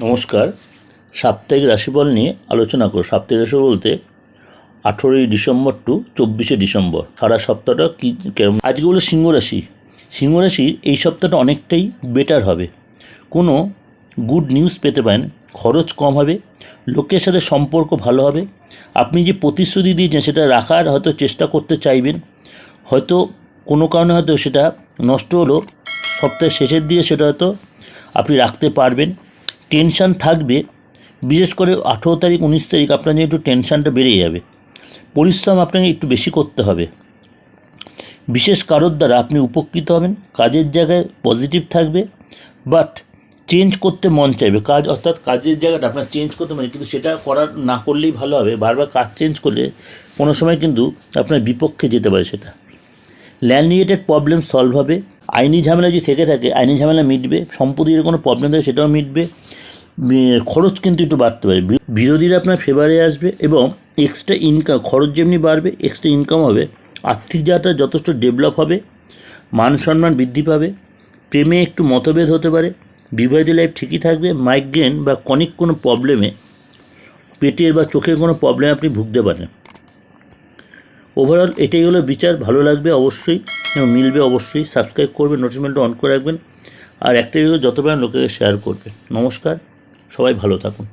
নমস্কার। সাপ্তাহিক রাশিফল নিয়ে আলোচনা করো সাপ্তাহিক রাশি বলতে আঠেরোই ডিসেম্বর টু চব্বিশে ডিসেম্বর। সারা সপ্তাহটা কী, কেমন? আজকে বলে সিংহ রাশি। সিংহ রাশির এই সপ্তাহটা অনেকটাই বেটার হবে। কোনো গুড নিউজ পেতে পারেন। খরচ কম হবে। লোকের সাথে সম্পর্ক ভালো হবে। আপনি যে প্রতিশ্রুতি দিয়েছেন সেটা রাখার হয়তো চেষ্টা করতে চাইবেন। হয়তো কোনো কারণে হয়তো সেটা নষ্ট হলো। সপ্তাহের শেষের দিকে সেটা হয়তো আপনি রাখতে পারবেন। টেনশান থাকবে। বিশেষ করে আঠেরো তারিখ, উনিশ তারিখ আপনার একটু টেনশানটা বেড়ে যাবে। পরিশ্রম আপনাকে একটু বেশি করতে হবে। বিশেষ কারোর দ্বারা আপনি উপকৃত হবেন, কাজের জায়গায় পজিটিভ থাকবে বাট চেঞ্জ করতে মন চাইবে। কাজ অর্থাৎ কাজের জায়গাটা আপনার চেঞ্জ করতে মানে কিন্তু সেটা করার না করলেই ভালো হবে। বারবার কাজ চেঞ্জ করলে কোনো সময় কিন্তু আপনার বিপক্ষে যেতে পারে সেটা। ল্যান্ড রিলেটেড প্রবলেম সলভ হবে। আইনি ঝামেলা যদি থেকে থাকে, আইনি ঝামেলা মিটবে, সম্পত্তির কোনো প্রবলেম থাকে সেটাও মিটবে খরচ কিন্তু একটু বাড়তে পারে। বিরোধীরা আপনার ফেভারে আসবে এবং এক্সট্রা ইনকাম খরচ যেমনি বাড়বে এক্সট্রা ইনকাম হবে, আর্থিক জায়গাটা যথেষ্ট ডেভেলপ হবে, মান সম্মান বৃদ্ধি পাবে, প্রেমে একটু মতভেদ হতে পারে, বিবাহিত লাইফ ঠিকই থাকবে মাইগ্রেন বা কনিক কোনো প্রবলেমে পেটের বা চোখের কোনো প্রবলেম আপনি ভুগতে পারেন। ওভারঅল এটাই হলো বিচার। ভালো লাগবে অবশ্যই এবং মিলবে অবশ্যই। সাবস্ক্রাইব করবে নোটিফিকেশনটা অন করে রাখবেন। আর একটাই হলো যত পারেন লোকেকে শেয়ার করবে। নমস্কার। সবাই ভালো থাকুন।